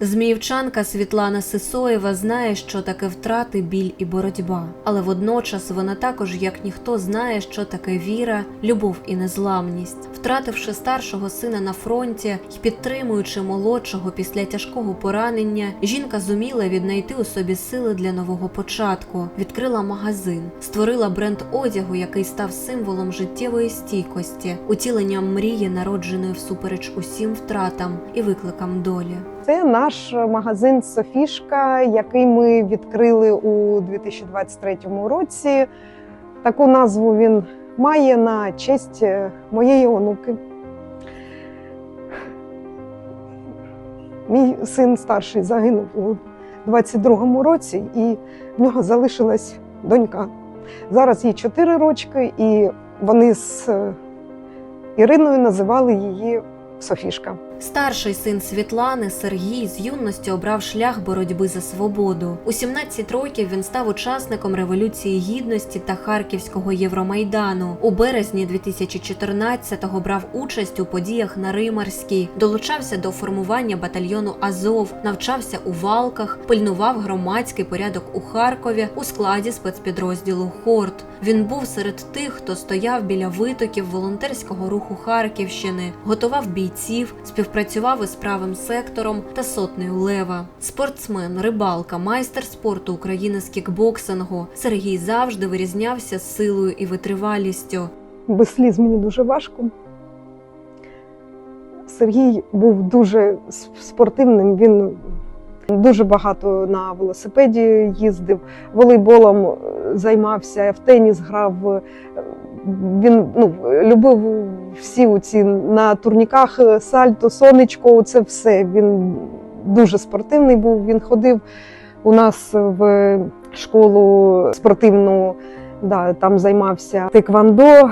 Зміївчанка Світлана Сисоєва знає, що таке втрати, біль і боротьба. Але водночас вона також, як ніхто, знає, що таке віра, любов і незламність. Втративши старшого сина на фронті і підтримуючи молодшого після тяжкого поранення, жінка зуміла віднайти у собі сили для нового початку, відкрила магазин, створила бренд одягу, який став символом життєвої стійкості, утіленням мрії, народженої всупереч усім втратам і викликам долі. Це наш магазин Софішка, який ми відкрили у 2023 році. Таку назву він має на честь е, моєї онуки. Мій син старший загинув у 22-му році, і в нього залишилась донька. Зараз їй 4 рочки, і вони з е, Іриною називали її Софішка. Старший син Світлани Сергій з юності обрав шлях боротьби за свободу. У 17 років він став учасником революції гідності та харківського Євромайдану. У березні 2014-го брав участь у подіях на Римарській, долучався до формування батальйону Азов, навчався у валках, пильнував громадський порядок у Харкові у складі спецпідрозділу Хорт. Він був серед тих, хто стояв біля витоків волонтерського руху Харківщини, готував бійців, співпрацював із правим сектором та сотнею лева. Спортсмен, рибалка, майстер спорту України з кікбоксингу. Сергій завжди вирізнявся силою і витривалістю. без сліз мені дуже важко. Сергій був дуже спортивним. Він дуже багато на велосипеді їздив, волейболом е, займався, в теніс грав. Він ну, любив всі ці на турніках е, сальто, сонечко. Це все. Він дуже спортивний був. Він ходив у нас в школу спортивну. Да, там займався тиквандо. Е,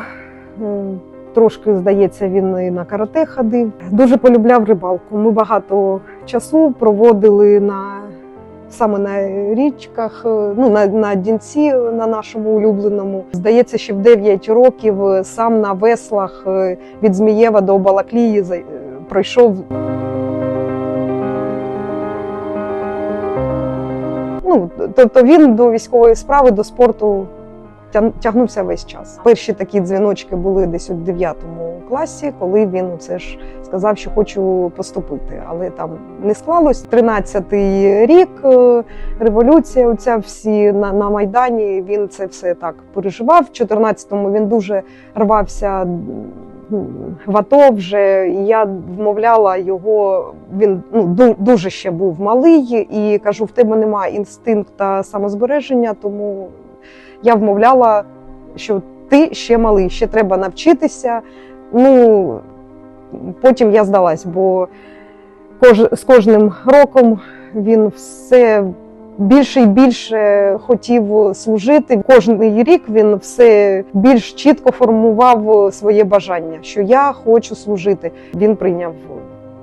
Трошки, здається, він і на карате ходив. Дуже полюбляв рибалку. Ми багато часу проводили на саме на річках, е, ну на, на дінці на нашому улюбленому. Здається, ще в 9 років е, сам на веслах е, від Змієва до Балаклії е, пройшов. Ну, тобто він до військової справи, до спорту тягнувся весь час. Перші такі дзвіночки були десь у 9 класі, коли він це ж сказав, що хочу поступити, але там не склалось. 13-й рік е, революція, оця всі на, на майдані. Він це все так переживав. В 14-му він дуже рвався. В АТО вже я вмовляла його. Він ну дуже ще був малий, і кажу: в тебе немає інстинкта самозбереження, тому я вмовляла, що ти ще малий, ще треба навчитися. Ну потім я здалась, бо кож, з кожним роком він все більше і більше хотів служити. Кожний рік він все більш чітко формував своє бажання, що я хочу служити. Він прийняв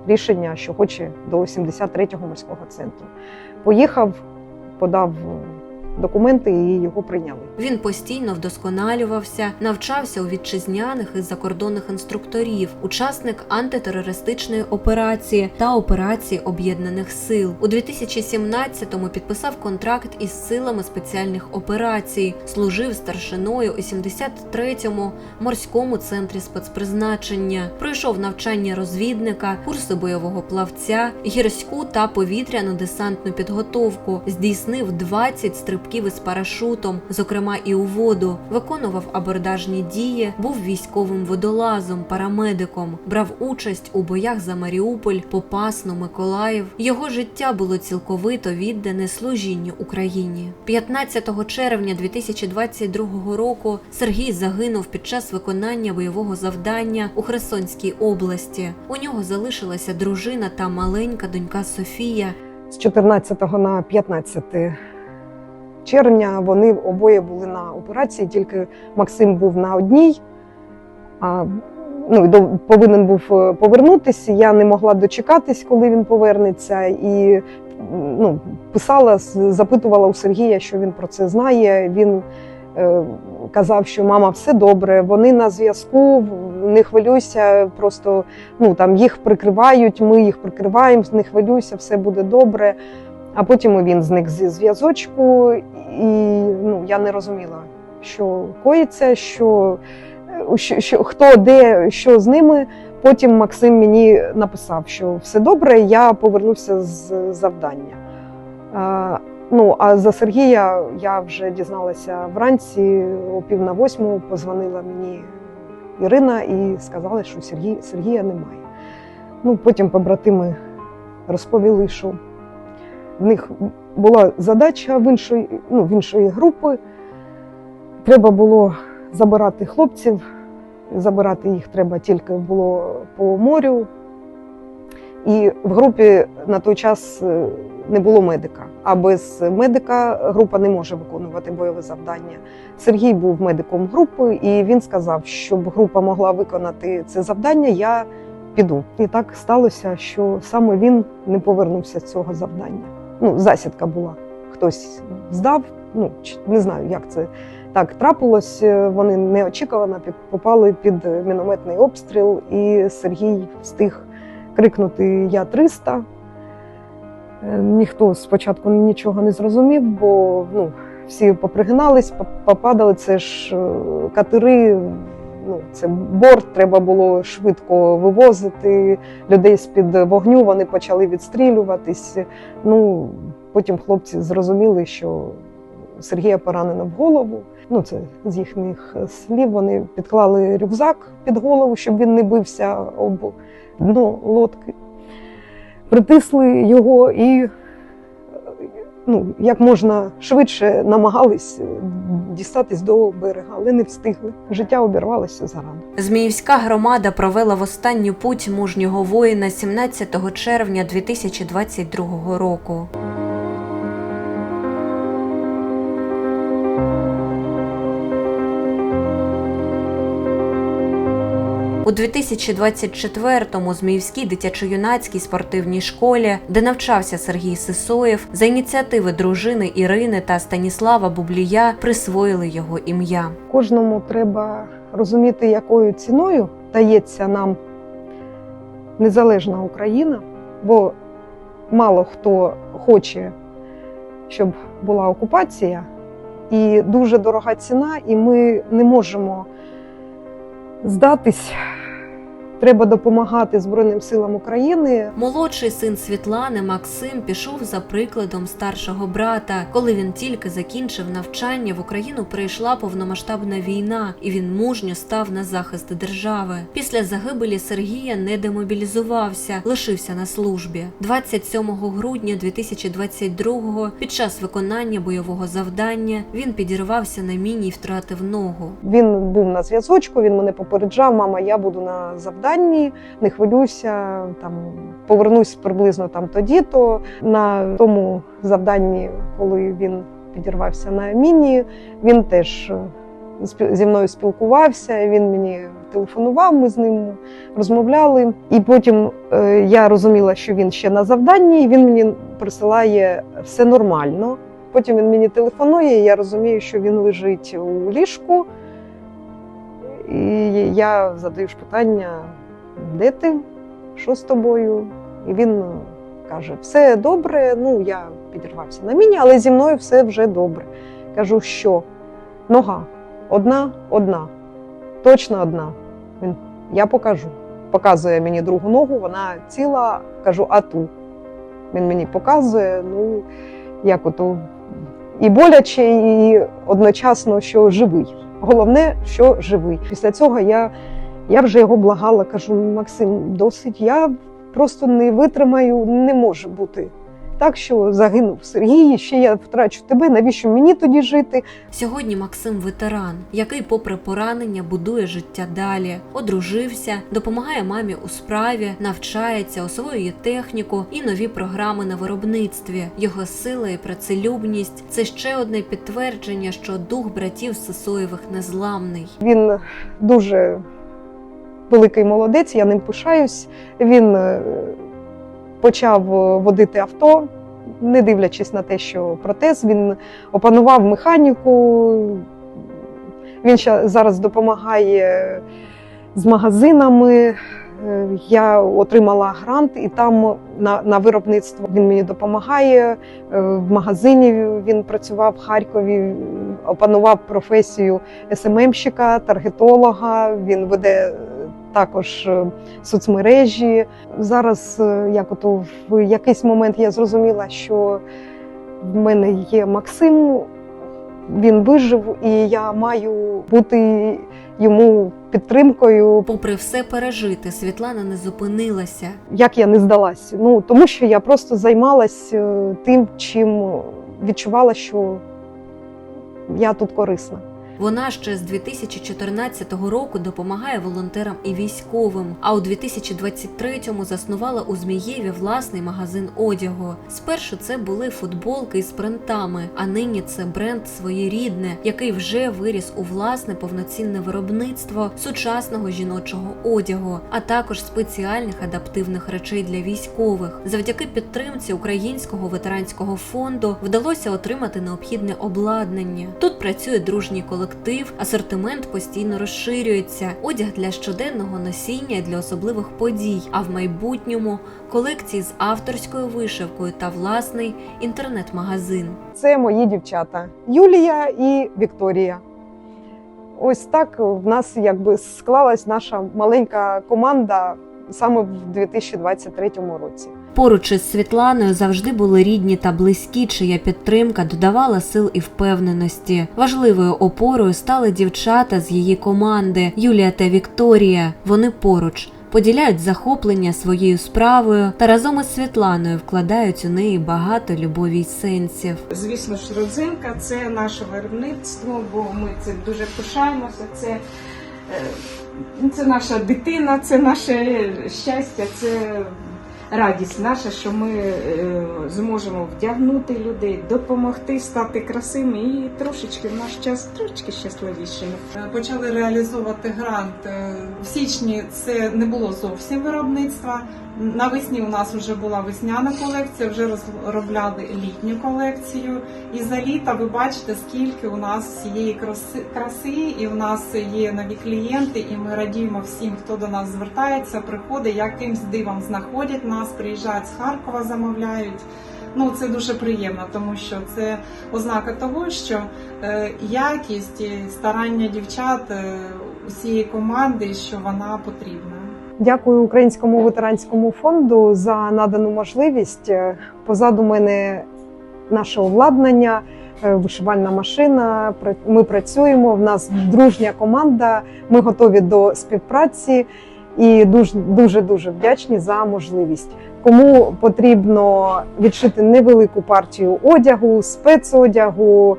рішення, що хоче до 73-го морського центру. Поїхав, подав документи і його прийняли. Він постійно вдосконалювався, навчався у вітчизняних і закордонних інструкторів, учасник антитерористичної операції та операції Об'єднаних Сил. У 2017-му підписав контракт із силами спеціальних операцій, служив старшиною у 73-му морському центрі спецпризначення, пройшов навчання розвідника, курси бойового плавця, гірську та повітряну десантну підготовку, здійснив 20 стрибків із парашутом, зокрема і у воду, виконував абордажні дії, був військовим водолазом, парамедиком, брав участь у боях за Маріуполь, Попасну, Миколаїв. Його життя було цілковито віддане служінню Україні. 15 червня 2022 року Сергій загинув під час виконання бойового завдання у Херсонській області. У нього залишилася дружина та маленька донька Софія. з 14 на 15 червня вони обоє були на операції, тільки Максим був на одній. А, ну, повинен був е, повернутися. Я не могла дочекатись, коли він повернеться. І ну, писала, запитувала у Сергія, що він про це знає. Він е, казав, що мама, все добре, вони на зв'язку, не хвилюйся, просто ну там їх прикривають, ми їх прикриваємо, не хвилюйся, все буде добре. А потім він зник зі зв'язочку, і ну, я не розуміла, що коїться, що, що, що хто де, що з ними. Потім Максим мені написав, що все добре, я повернуся з завдання. А, ну, а за Сергія я вже дізналася вранці, о пів на восьму позвонила мені Ірина і сказала, що Сергій, Сергія немає. Ну, потім побратими розповіли, що в них була задача в іншої, ну, в іншої групи. Треба було забирати хлопців. Забирати їх треба тільки було по морю. І в групі на той час е, не було медика. А без медика група не може виконувати бойове завдання. Сергій був медиком групи, і він сказав, щоб група могла виконати це завдання, я піду. І так сталося, що саме він не повернувся з цього завдання. Ну, засідка була. Хтось здав, ну не знаю, як це так трапилось. Е, Вони неочікувано попали під мінометний обстріл, і Сергій встиг крикнути Я 300. Е, Ніхто спочатку нічого не зрозумів, бо ну, всі попригинались, попадали. Це ж е, катери, ну, це борт, треба було швидко вивозити людей з-під вогню, вони почали відстрілюватись. Ну, потім хлопці зрозуміли, що Сергія поранено в голову. Ну, це з їхніх слів. Вони підклали рюкзак під голову, щоб він не бився об дно лодки. Притисли його і ну, як можна швидше намагались дістатись до берега, але не встигли. Життя обірвалося зарано. Зміївська громада провела в останню путь мужнього воїна 17 червня 2022 року. У 2024-му Зміївській дитячо-юнацькій спортивній школі, де навчався Сергій Сисоєв, за ініціативи дружини Ірини та Станіслава Бублія присвоїли його ім'я. Кожному треба розуміти, якою ціною дається нам незалежна Україна, бо мало хто хоче, щоб була окупація, і дуже дорога ціна, і ми не можемо здатись. Треба допомагати Збройним силам України. Молодший син Світлани Максим пішов за прикладом старшого брата. Коли він тільки закінчив навчання, в Україну прийшла повномасштабна війна, і він мужньо став на захист держави. Після загибелі Сергія не демобілізувався, лишився на службі. 27 грудня 2022-го під час виконання бойового завдання він підірвався на міні і втратив ногу. Він був на зв'язочку, він мене попереджав, мама, я буду на завданні, не хвилюйся, там повернусь приблизно там тоді-то. На тому завданні, коли він підірвався на міні, він теж е, зі мною спілкувався, він мені телефонував, ми з ним розмовляли. І потім е, я розуміла, що він ще на завданні, і він мені присилає все нормально. Потім він мені телефонує, я розумію, що він лежить у ліжку. І я задаю ж питання, де ти? Що з тобою? І він каже: все добре. Ну, я підірвався на міні, але зі мною все вже добре. Кажу, що нога одна, одна, точно одна. Він я покажу. Показує мені другу ногу, вона ціла. Кажу, а ту. Він мені показує, ну як ото і боляче, і одночасно, що живий. Головне, що живий. Після цього я, я вже його благала, кажу: Максим, досить, я просто не витримаю, не може бути. Так що загинув Сергій, ще я втрачу тебе. Навіщо мені тоді жити? Сьогодні Максим ветеран, який, попри поранення, будує життя далі, одружився, допомагає мамі у справі, навчається, освоює техніку і нові програми на виробництві. Його сила і працелюбність це ще одне підтвердження, що дух братів Сисоєвих незламний. Він дуже великий молодець, я ним пишаюсь. Він е, почав е, водити авто, не дивлячись на те, що протез, він опанував механіку. Він ще зараз допомагає з магазинами. Е, Я отримала грант, і там на, на виробництво він мені допомагає. В магазині він працював в Харкові, опанував професію СММщика, таргетолога. Він веде також е, соцмережі. Зараз, е, як ото в якийсь момент я зрозуміла, що в мене є Максим, він вижив, і я маю бути йому підтримкою. Попри все пережити, Світлана не зупинилася. Як я не здалась? Ну тому що я просто займалась е, тим, чим відчувала, що я тут корисна. Вона ще з 2014 року допомагає волонтерам і військовим. А у 2023-му заснувала у Змієві власний магазин одягу. Спершу це були футболки із принтами, а нині це бренд своєрідне, який вже виріс у власне повноцінне виробництво сучасного жіночого одягу, а також спеціальних адаптивних речей для військових. Завдяки підтримці Українського ветеранського фонду вдалося отримати необхідне обладнання. Тут працює дружній колектив, асортимент постійно розширюється, одяг для щоденного носіння і для особливих подій. А в майбутньому колекції з авторською вишивкою та власний інтернет-магазин. Це мої дівчата Юлія і Вікторія. Ось так в нас якби склалась наша маленька команда саме в 2023 році. Поруч із Світланою завжди були рідні та близькі, чия підтримка додавала сил і впевненості. Важливою опорою стали дівчата з її команди Юлія та Вікторія. Вони поруч. Поділяють захоплення своєю справою та разом із Світланою вкладають у неї багато любові й сенсів. Звісно ж, родзинка це наше виробництво, бо ми цим дуже пишаємося. Це, е, це наша дитина, це наше щастя, це радість наша, що ми е, зможемо вдягнути людей, допомогти стати красивими і трошечки в наш час трошечки щасливішими. почали реалізовувати грант е, в січні. Це не було зовсім виробництва. Навесні у нас вже була весняна колекція, вже розробляли літню колекцію. І за літа ви бачите, скільки у нас цієї краси, і у нас є нові клієнти, і ми радіємо всім, хто до нас звертається, приходить, якимсь дивом знаходять нас, приїжджають з Харкова, замовляють. Ну це дуже приємно, тому що це ознака того, що е, якість і старання дівчат е, усієї команди, що вона потрібна. Дякую Українському ветеранському фонду за надану можливість. Е, Позаду мене наше обладнання, е, вишивальна машина. Ми працюємо. В нас дружня команда. Ми готові до співпраці і дуже дуже вдячні за можливість. Кому потрібно відшити невелику партію одягу, спецодягу,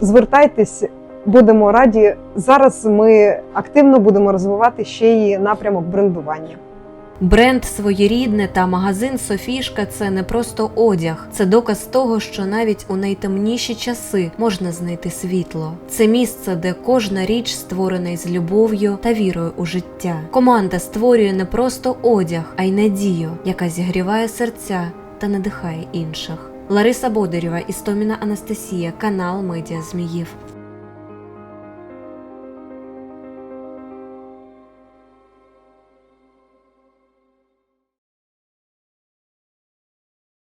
звертайтесь. Будемо раді. Зараз ми активно будемо розвивати ще й напрямок брендування. Бренд своєрідне та магазин Софішка це не просто одяг, це доказ того, що навіть у найтемніші часи можна знайти світло. Це місце, де кожна річ створена із любов'ю та вірою у життя. Команда створює не просто одяг, а й надію, яка зігріває серця та надихає інших. Лариса Бодарєва, Істоміна Анастасія, канал Медіа Зміїв.